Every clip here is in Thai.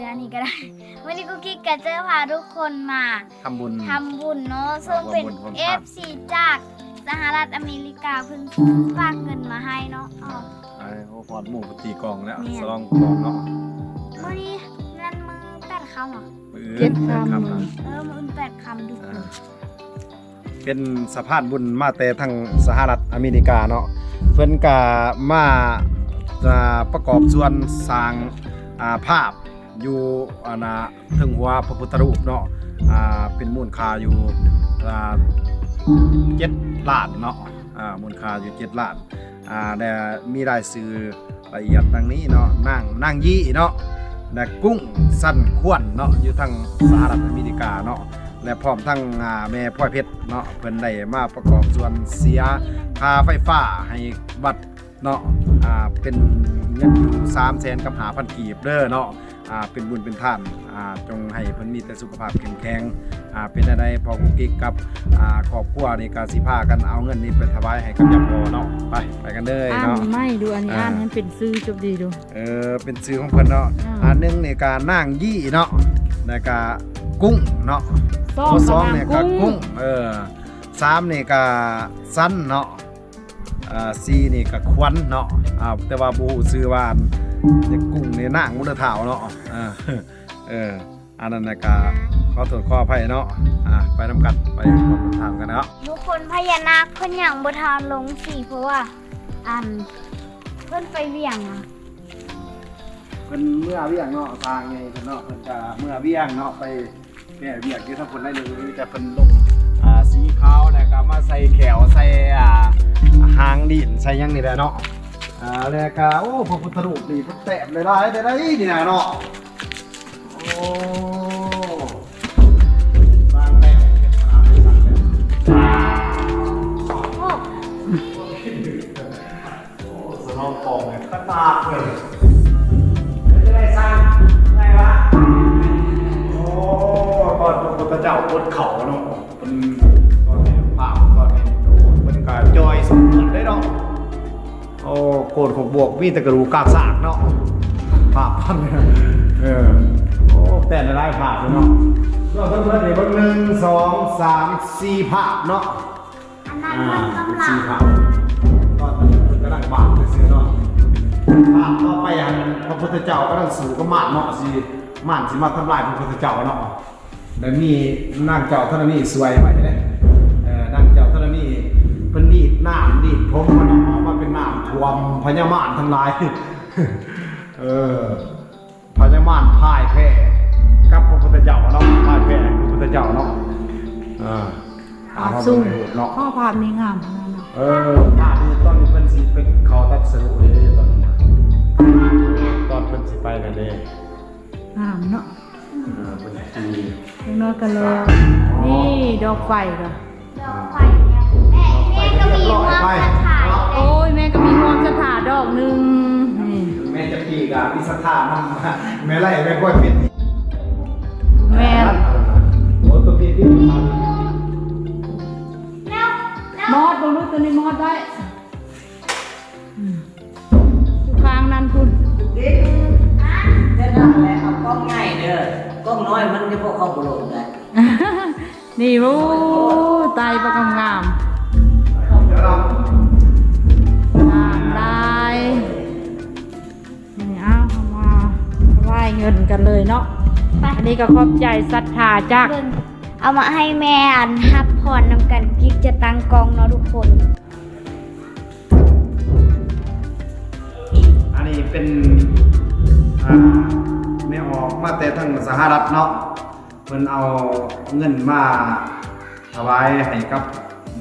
นี้โอ้ยตายเสื้อนี่ก็ได้มื้อนี้กุ๊กกิ๊กก็จะพาทุกคนมาทำบุญ ทำบุญเนาะซึ่งเป็น ร่วมบุญร่วมทาน FC จากสหรัฐอเมริกาเพิ่งฝากเงินมาให้เนาะอ๋อ ไอ้โอ้พอดหมูปตีกองแล้วเนี่ย สลองกองเนาะมื้อนี้นั่นมือแปดคำเหรอมื้อเจ็ดแปคำ นะเออมือแปดคำทุกคอ่านเป็นสะพานบุญมาแต่ทางสหรัฐอเมริกาเนาะเพิ่นก็มาจะประกอบส่วนสร้างอ่าภาพ อยู่อานาถึงหัวพระพุทธรูปเนาะอ่าเป็นมูลค่าอยู่อ่าเจ็ดล้านเนาะอ่ามูลค่าอยู่เจ็ดล้านอ่าแต่มีรายชื่อละเอียดดังนี้เนาะนางนางยี่เนาะและกุ้งสั้นขวนเนาะอยู่ทางสหรัฐอเมริกาเนาะและพร้อมทั้งอ่าแม่พ่อยเพชรเนาะเพิ่นได้มาประกอบส่วนเสียค่าไฟฟ้าให้วัดเนาะอ่าเป็นเงินอยู่3แสนกับ5,000กีบเด้อเนาะ เป็นบุญเป็นท่านอ่าจงให้เพิ่นมีแต่สุขภาพแข็งแรงอ่าเป็นอะไรพอกุ๊กกิ๊กกับอ่าครอบครัวนี่ก็สิพากันเอาเงินนี้ไปถวายให้กับยามพ่อเนาะไปไปกันเลยอ่านเนาะไม่ดูอันนี้อ่าอ่านให้เป็นซื้อจบดีดูเออเป็นชื่อของเพิ่นเนาะอ่าอันหนึงนี่ก็นางยี่เนาะแล้วก็กุ้งเนาะซ่อข้อสองกระเนี่ยด้าก็งกุ้งเออสามนี่ก็สั้นเนาะ อ่าสี่นี่ก็ควันเนาะอ่าแต่ว่าบูซื้อว่าอันเนี่ยกุ้งเนี่ยนางมุดเท้าเนาะเออเอออันนั้นนะก็ขอโทษขออภัยเนาะอ่าไปนำกันไปร่วมทางกันเนาะทุกคนพญานาคเพิ่นอย่างบ่ทานลงสีเพราะว่าอันเพิ่นไปเวียงอะเพิ่นเมื่อเวียงเนาะทางไงเพิ่นเนาะเพิ่นจะเมื่อเวียงเนาะไปแก้เวียงที่ทั้งคนได้เลยแต่เพิ่นลงอ่าสีขาวแล้วก็มาใส่แขวใส่อ่า หางดินใส่หยังนี่แหละเนาะอ่าแล้วก็โอ้พระพุทธรูปนี่เพิ่นแต้มเลยได้ได้ได้นี่นะเนาะโอ้สร้างแต้มเฮ็ดมาได้สร้างแต้มโอ้โอ้สนองกองเนี่ยขนาดเลยแล้วจะได้สร้างไงวะโอ้ตอนพระพุทธเจ้าบนเขาเนาะ สมบูรณ์ได้เนาะโอ้โกนของบวกมีแต่กระดูกกากสากเนาะภาพพันเนี่ยเออโอ้แต่ละลายภาพเลยเนาะก็ทั้งหมดนี่เบิ่งหนึ่งสองสามสี่ภาพเนาะอันนั้นอ่าเพิ่นกำลังสี่ภาพก็ตอนนี้เพิ่นกำลังบาดไปซื้อเนาะภาพต่อไปอันพระพุทธเจ้ากำลังสู่กับม่านเนาะสิม่านสิมาทำลายพระพุทธเจ้าเนาะแล้วมีนางเจ้าเท่านี้สวยไปเลย เป็นน้ำท่วมพญามารทั้งหลาย เออพญามารพ่ายแพ้กับพระพุทธเจ้าเนาะพ่ายแพ้พระพุทธเจ้าเนาะอ่าอ่าซุ่มเนาะข้อภาพนี้งามขนาดนั้นเออภาพนี้ตอนนี้เพิ่นสิไปเขาตัดสรุปเลยตอนนี้นะตอนเพิ่นสิไปกันเลยงามเนาะเออเพิ่นจียังน้อยกันแล้วนี่ดอกไฟก็ดอกไฟเนี่ยแม่แม่ก็มีความ ก็มีความศรัทธาดอกหนึ่งนี่แม่จะพี่กับพิสถานนำแม่ไล่แม่ค่อยเป็นแม่โอ้ตัวพี่ที่ทำแล้วมอดบ่รู้ตัวนี้มอดได้อืมอยู่ข้งนั้นคุณดิเด้นั่นแหละเอากล้องง่ายเด้อกล้องน้อยมันจะพวกเขาบุหรี่ได้นี่โอ้ตายประกำงาม เงินกันเลยเนาะอันนี้ก็ขอบใจศรัทธาจากเบิ่งเอามาให้แม่อันฮับพรนำกันกิ๊กจะตั้งกองเนาะทุกคนอันนี้เป็นอ่าแม่ออกมาแต่ทางสหรัฐเนาะเพิ่นเอาเงินมาถวายให้กับ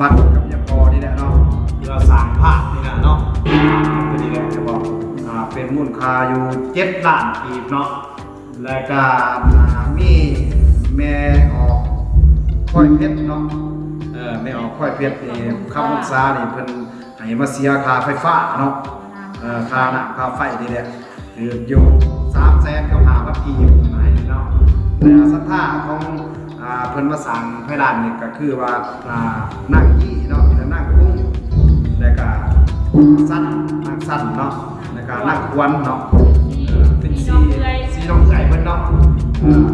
วัดกับยาพอนี่แหละเนาะที่เราสร้างภาพนี่แหละเนาะตัวนี้แหละจะบอกอ่า เป็นมูลค่าอยู่7ล้านกีบเนาะแล้วก็มีแม่ออกค่อยเพชรเนาะเออแม่ออกค่อยเพชรนี่คำรักษานี่เพิ่นให้มาเสียค่าไฟฟ้าเนาะเออค่าน้ำค่าไฟนี่แหละคืออยู่สามแสนกับหาพันกีบไหนเนาะแต่ศรัทธาของเพิ่นมาสั่งพระดานนี่ก็คือว่าอ่านั่งยี่เนาะแล้วนั่งกุ้งแล้วก็สั้นนั่งสั้นเนาะ แล้วก็นั่งควนเนาะเออเป็นสีสีน้องใสเพิ่นเนาะเออ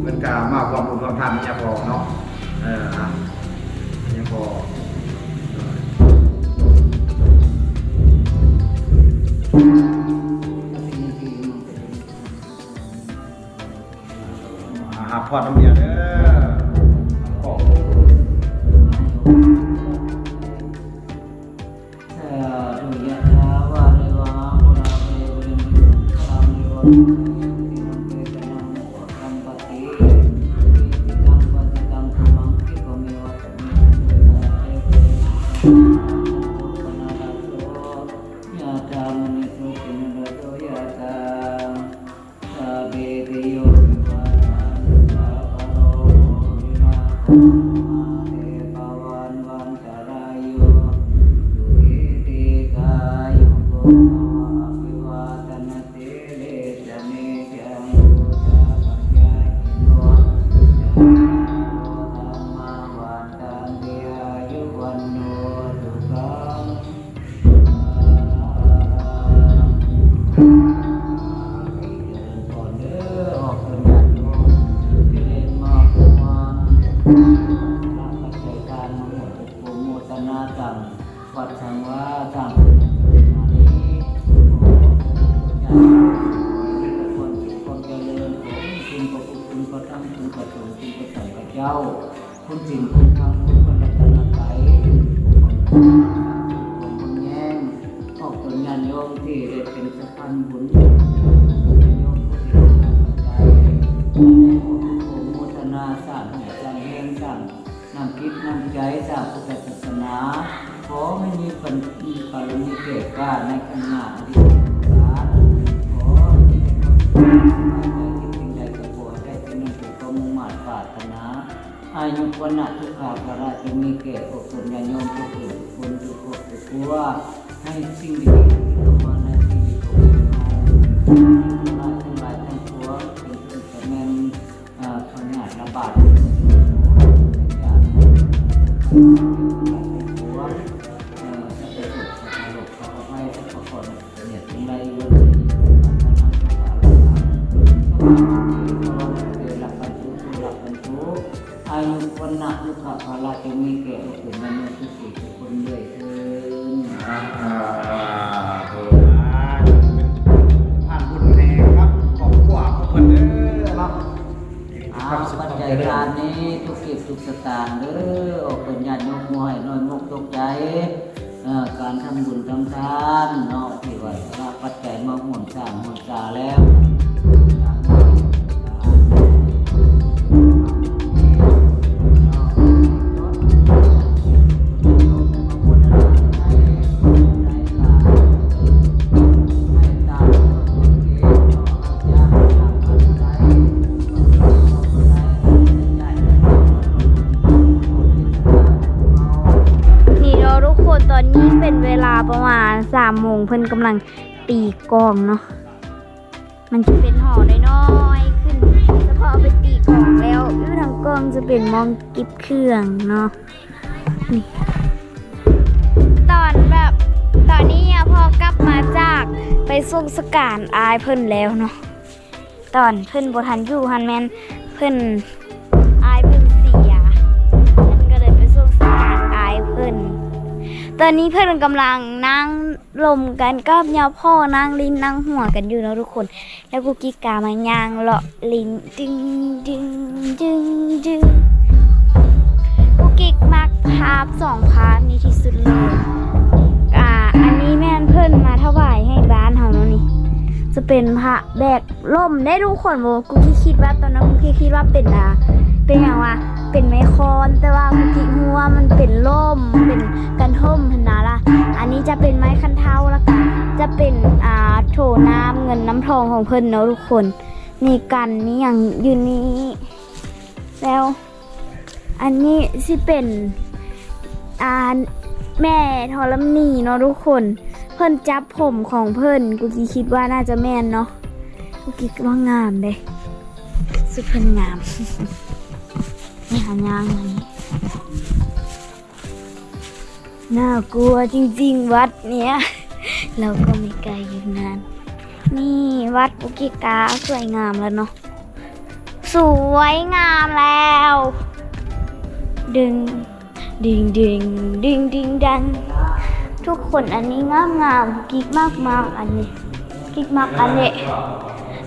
เพิ่นก็มาความรู้ความทานเนี่ยพอเนาะเอออะยังพอเอออาหาพอดน้ำเมียเคนคนเจริญของคุณพระทธคุณพระธรรมคุณพระสงฆ์คุณพระสังฆเจ้า คุณสิ่งคุณธรรมคุณ บุญโยมผู้ที่ร่วมใจขอโมทนาสร้างให้สร้างแห่งสร้างนำคิดนำใจสร้างพุทธศาสนาขอไม่มีปัญมีปริมีเกิดกล้าในขณะที่สารขอให้มีความใจคิดสิ่งใดก็ขอให้ได้ที่นั่นถูกต้องมุ่งมั่นปรารถนาอายุวันนทุกขาภระจะมีแก่อกตนญาโยมทุกคนคนทุกครอบทุกครัวให้สิ่งดีๆเข้ามา ทั้งหลายทั้งหลายทั้งปวงเป็นสิ่งที่แม่นอ่าขนาดระบาดจากทั้งหลายทั้งปวงเอ่อจะเป็นสุขสงบขอให้ทุกคนเนี่ยทั้งหลายวันนี้พัฒนาสุขภาพร่างกายขอให้เกิดหลักปัญจุหลักปัญจุอายุวันนะทุกขาภระจะมีแก่อกตนญาติโยมทุกสิ่งทุกคนด้วยเถิด ปัจจัยการนี้ทุกกิจทุกสตางค์เด้อออกเป็นญาติโยมหวยน้อยมกตกใจการทำบุญทำทานเนาะที่ว่ารปัจจัยมาหมุนสร้างหมุนสาแล้ว นกำลังตีกองเนาะ มันจะเป็นห่อน้อยๆขึ้นแล้วพอเอาไปตีกองแล้วอื้อทางกลองจะเป็นมองกิบเครื่องเนาะตอนแบบตอนนี้พอกลับมาจากไปส่งสการอายเพิ่นแล้วเนาะตอนเพิ่นบทันอยู่ฮันแมนเพิ่นอายเพิ่นเสียเพิ่นก็เลยไปส่งสการอายเพิ่นตอนนี้เพื่อนกำลังนั่ง ลมกันกับยาพ่อนั่งลิ้นนั่งหัวกันอยู่แล้วทุกคน แล้วกูกิกามายางเลาะลิ้นดึงดึงดึงดึงกูกิกมักภาพสองภาพนี้ที่สุดเลยอ่าอันนี้แม่นเพิ่นมาถวายให้บ้านเฮาเนาะนี่จะเป็นพระแบกล่มได้ทุกคนโมกูคิดคิดว่าตอนนั้นกูคิดคิดว่าเป็นอ่าเป็นอย่างว่าเป็นไม้คอนแต่ว่ากูคิดหัวามันเป็นล่มเป็นกันท่ม นี้จะเป็นไม้คันเท้าแล้วก็จะเป็นอ่าโถน้ำเงินน้ำทองของเพิ่นเนาะทุกคนนี่กันนี่อย่างยู่นี้ แล้ว อันนี้สิเป็นอ่าแม่ธรณีเนาะทุกคน เพิ่นจับผมของเพิ่นกูกีคิดว่าน่าจะแม่นเนาะกูกีว่างามเลยสุดเพิ่นงามนี่หายางอันนี้ น่ากลัวจริงๆ วัดเนี้ย เราก็ไม่ไกลอยู่นานนี่วัดปุกิกาสวยงามแล้วเนาะสวยงามแล้ว ดึงดึงดึงดึงดึงดังทุกคนอันนี้งามงามกิ๊กมากมากอันนี้กิ๊กมากอันนี้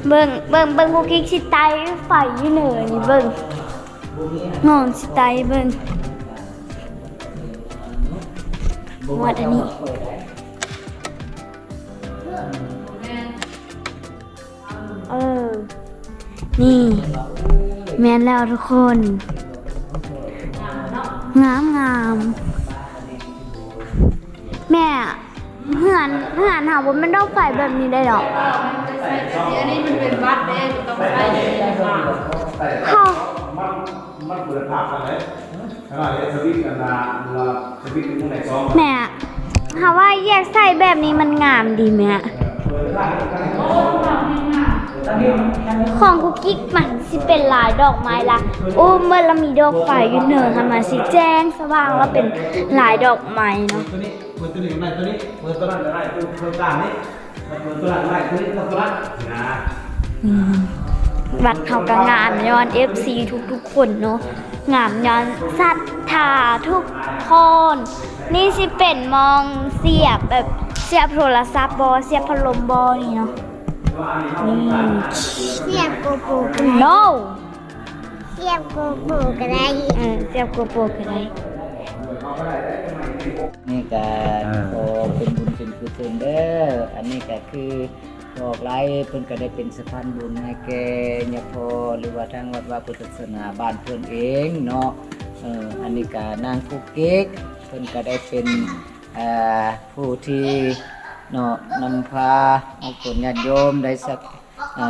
เบิ่งเบิ่งเบิ่งพวกกิ๊กสิไตไฟอยู่เหนือนี่เบิ่งงอนสิตไตเบิ่ง หมดอันนี้เออ นี่ แม่นแล้วทุกคน งามงามแม่เหือนเหือนหาว่ามันต้องไฟแบบนี้ได้หรอกอันนี้มันเป็นวัดเด้ต้องใช้ในบ้านเขามันมันเปิดภาพ กันเลยอะไรสวิตกันนะว่าสวิตเป็นผู้ไหนซ้อมแม่หาว่าแยกใส่แบบนี้มันงามดีไหมอะของกุ๊กกิ๊กมันสิเป็นลายดอกไม้ละโอ้เมื่อเรามีดอกไฟอยู่เหนือค่ะมาสิแจ้งสว่างแล้วเป็นลายดอกไม้เนาะตัวนี้เปิดตัวนี้ได้ตัวนี้เปิดตัวนั้นได้ตัวเปิดต่างนี้เปิดตัวนั้นได้ตัวนี้ตัวนั้นนะวัดเขากังงามย้อน FC ทุกๆคนเนาะ งามย้อนศรัทธาทุกคน นี่สิเป็นมองเสียบแบบเสียบโทรศัพท์บอเสียบพัดลมบอนี่เนาะนี่เสียบโกโปรก็ no เสียบโกโปรก็ได้เออเสียบโกโปรก็ได้นี่ก็ขอเป็นบุญเป็นกุศลเด้ออันนี้ก็คือ บอกไล่เพิ่นก็ได้เป็นสะพานบุญให้แกญาพอหรือว่าทางวัดว่าพุทธศาสนาบ้านเพิ่นเองเนาะเอออันนี้ก็นางคุกเก๊กเพิ่นก็ได้เป็นผู้ที่เนาะนำพาเอาตนญาติโยมได้สัก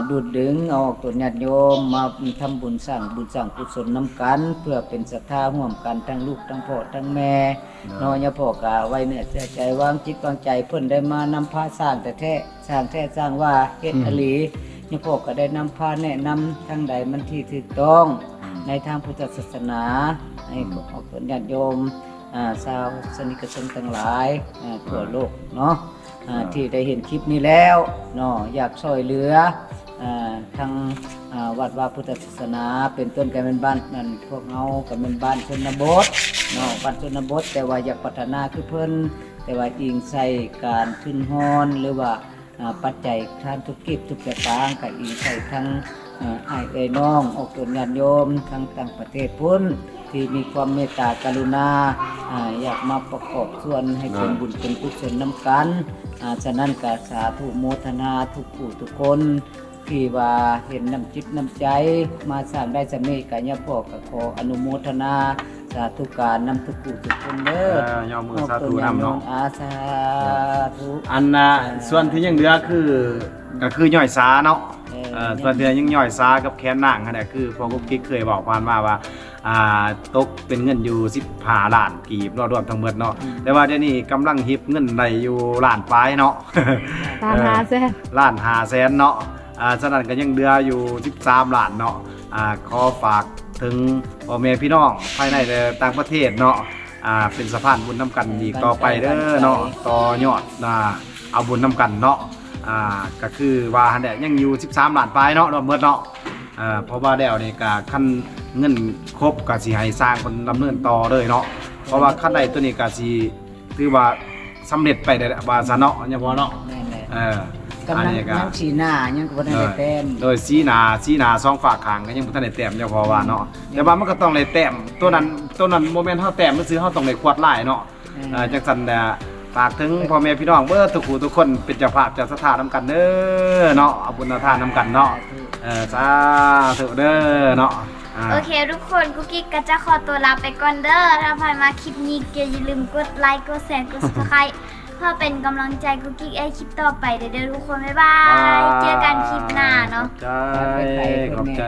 ดูดดึงเอาออกตนญาติโยมมาทำบุญสร้างบุญสร้างกุศลนำกัน เพื่อเป็นศรัทธาร่วมกันทั้งลูกทั้งพ่อทั้งแม่นอยาพ่อกะไว้เนี่ยเสียใจวางจิตวางใจเพิ่นได้มานำพาสร้างแต่แท้สร้างแท้สร้างว่าเฮ็ดอหลียาพ่อก็ได้นำพาแนะนำทางใดมันที่ถูกต้อง ในทางพุทธศาสนาให้ออกญาติโยมอ่าชาวสนิทชนทั้งหลายอ่าทั่วโลกเนาะอ่าที่ได้เห็นคลิปนี้แล้วเนาะอยากช่วยเหลืออ่า ทางวัดว่าพุทธศาสนา เป็นต้นกันเป็นบ้านนั่นพวกเฮาก็เป็นบ้านชนบทเนาะบ้านชนบท แต่ว่าอยากพัฒนาคือเพิ่นแต่ว่าอิงใส่การทุนฮอนหรือว่าปัจจัยทานทุกกิจทุกประการกับอิงใส่ทั้งอ่าอ้ายเอ้ยน้องออกตนญาติโยมทั้งต่างประเทศพุ่นที่มีความเมตตากรุณาอยากมาประกอบส่วนให้เป็นบุญเป็นกุศลนำกันฉะนั้นกาสาธุโมทนาทุกผู้ทุกคน ที่ว่าเห็นน้ำจิตน้ำใจมาสร้างได้สำเร็จกันยาพ่อก็ขออนุโมทนาสาธุการนำทุกผู้ทุกคนเด้อยอมมือสาธุนำเนาะอาสาธุอันน่ะส่วนที่ยังเหลือคือก็คือย่อยสาเนาะเออเอ่อส่วนที่ยังย่อยสากับแคนนางนั่นแหละคือพอกุ๊กกิ๊กเคยบอกผ่านมาว่าอ่าตกเป็นเงินอยู่15ล้านกีบเนาะรวมทั้งหมดเนาะแต่ว่าเดี๋ยวนี้กำลังฮิปเงินได้อยู่ล้านปลายเนาะตามหาแซ่ล้านหาแสนเนาะ อ่าฉะนั้นก็ยังเหลืออยู่ 13ล้านเนาะอ่าขอฝากถึงพ่อแม่พี่น้องภายในและต่างประเทศเนาะอ่าเป็นสะพานบุญน้ำกันดีต่อไปเด้อเนาะต่อยอดนะเอาบุญน้ำกันเนาะอ่าก็คือว่าหันแหละยังอยู่ 13ล้านปลายเนาะรวมเบิดเนาะอ่าเพราะว่าแล้วนี่ก็คันเงินครบก็สิให้สร้างคนดำเนินต่อเลยเนาะเพราะว่าคันใดตัวนี้ก็สิถือว่าสำเร็จไปได้แหละว่าซะเนาะอย่าบ่เนาะแม่นแหละเออ กำลังยังชีหน้ายังก็บ่ได้เต็มโดยสีหนาสีหนาสองฝากขางก็ยังบ่ทันได้แต้มเจ้าพอว่าเนาะแต่ว่ามันก็ต้องได้แต้มตัวนั้นตัวนั้นโมเมนต์เฮาแต้มมันซื้อเฮาต้องได้ควดหลายเนาะอ่าจังซั่นน่ะฝากถึงพ่อแม่พี่น้องเบิดทุกผู้ทุกคนเป็นเจ้าภาพเจ้าสถานนํกันเด้อเนาะเอาบุญเอาทานนํกันเนาะเออสาธุเด้อเนาะอ่า โอเค ทุกคนกุ๊กกิ๊กก็จะขอตัวลาไปก่อนเด้อถ้าใครมาคลิปนี้ก็อย่าลืมกดไลค์กดแชร์กด subscribe เพื่อเป็นกำลังใจกุ๊กกิ๊กไอ้คลิปต่อไปเด้อๆทุกคนบ๊ายบาย เจอกันคลิปหน้าเนาะ ขอบใจขอบใจ